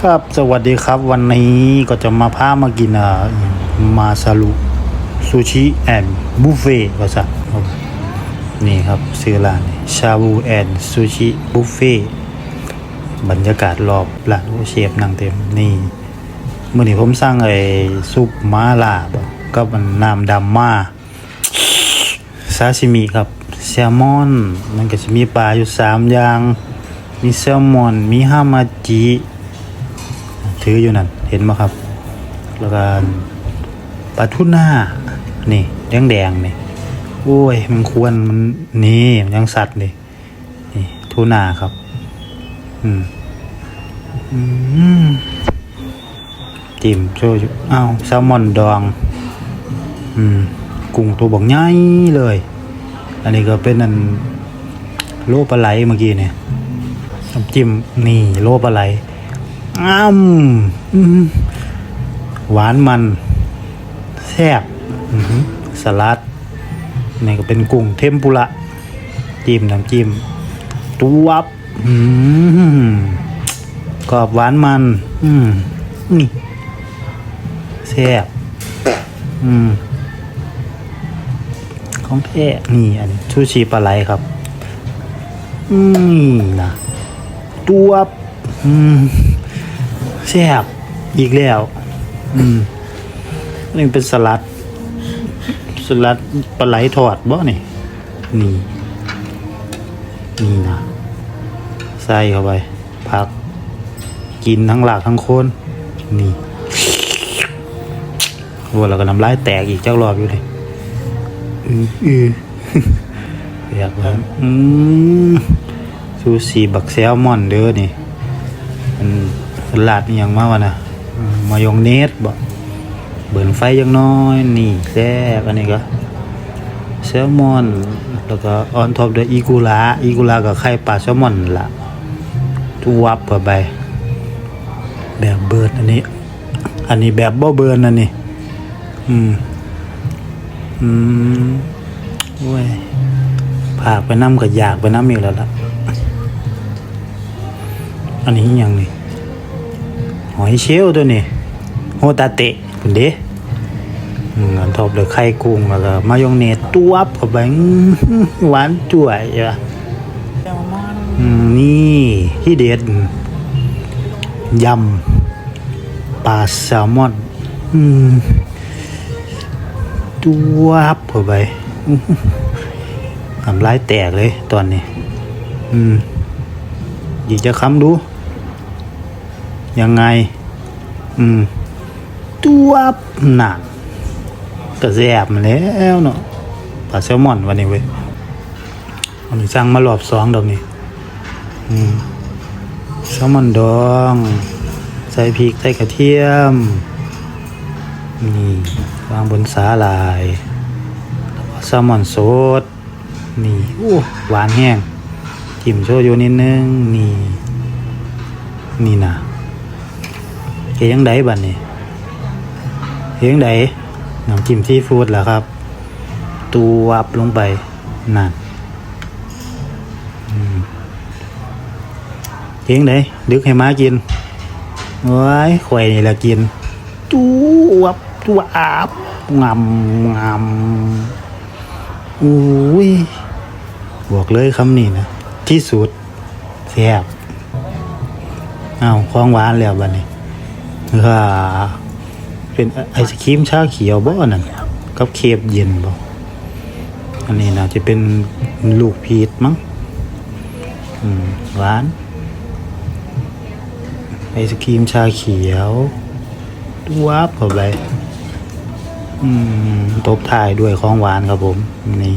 ครับสวัสดีครับวันนี้ก็จะมาพามากินอ่ามาซาลุซูชิแอนด์บุฟเฟ่ภาษานี่ครับซื้อร้านชาบูแอนด์ซูชิบุฟเฟ่บรรยากาศรอบร้านโอเชฟนั่งเต็มนี่เมื่อนี้ผมสั่งไอ้ซุปมาลาบก็มันน้ำดำมาซาชิมิครับแซลมอนมันก็จะมีปลาอยู่สามอย่าง มีแซลมอน มีฮามาจิ ถืออยู่นั่นเห็นไหมครับ แล้วก็ปลาทูน่านี่แดงแดงๆนี่โอ้ยมันควรมันนี่มันยังสัตว์เลยนี่ทูน่าครับอืมอืมจิ้มโชยุอ้าวแซลมอนดอง อืมกุ้งตัวบอกใหญ่เลย อันนี้ก็เป็นอันโลปลาไหลเมื่อกี้เนี่ยน้ำจิ้มนี่โลปลาไหล อ้ำอื้อหือหวานมันแซ่บอื้อหือสลัดนี่ก็เป็นกุ้งเทมปุระจิ้มน้ำจิ้มตัวบอืมกรอบหวานมันอืมนี่แซ่บอืมของแท้นี่อันนี้ชูชีปลาไหลครับอืมนะตัวบอืม แซ่บอีกแล้ว อืมนี่เป็นสลัด สลัดปลาไหลทอดบ่นี่ นี่ นี่นะใส่เข้าไปผัก กินทั้งหลากทั้งโคนนี่วัวเราก็น้ำลายแตกอีกเจ้ารอบอยู่เลยอืออืออยากว่าอืมซูซีบักแซลมอนเด้อนี่มัน ลาดอหยังมาวะนะอืมมายองเนสบ่เบิ่นไฟยังน้อย นี่แซ่บอันนี้ก็แซลมอน แล้วก็ออนท็อปด้วยอีกุระอีกุระกับไข่ปลาแซลมอนนั่นละทุวับเข้าไป แบบเบิร์นอันนี้ อันนี้แบบบ่เบิร์นอันนี้ อืม อืมโอ้ยผากไปน้ำกับอยากไปน้ำอีกแล้วล่ะ อันนี้อหยังนี่ หอยเชลล์ตัวนี้โฮตาเตะคุณเด้อันทบเลยไข่กุ้งแล้วก็มายองเนสตัวบเข้าไปอื้อหวานจ่วยอะนี่ที่เด็ดยำปลาแซลมอนตัวบเข้าไปอื้อหือทำลายแตกเลยตอนนี้ อืมอยากจะค้ำดู ยังไง อืมตัวหนักก็แซบมาแล้วเนาะปลาแซลมอนวันนี้เว้ยวันนี้สั่งมารอบสองดอกนี้อืมแซลมอนดอง ใส่พริกใส่กระเทียมนี่วางบนสาลายแล้วก็แซลมอนสดนี่อู้หวานแห้งจิ้มโชยุนิดนึงนี่ นี่นะ เฮ็ดยังไดบัดนี้เฮ็ดยังไดน้ำจิ้มซีฟู้ดล่ะครับ ตูวับลงไปนั่นเฮ็ดยังไดดึกให้ม้ากินว้ายข่อยนี่แหละกิน ตูวับตูอาบงำงำอุ้ยบอกเลยคำนี้นะที่สุดแซ่บอ้าวของหวานแล้วบัดนี้ ฮ่าเป็นไอศครีมชาเขียวบ่นั่นกับเคฟเย็นบ่อันนี้น่าจะเป็นลูกพีชมั้งหวาน ไอศครีมชาเขียววับเข้าไปตบท้ายด้วยของหวานครับผม นี่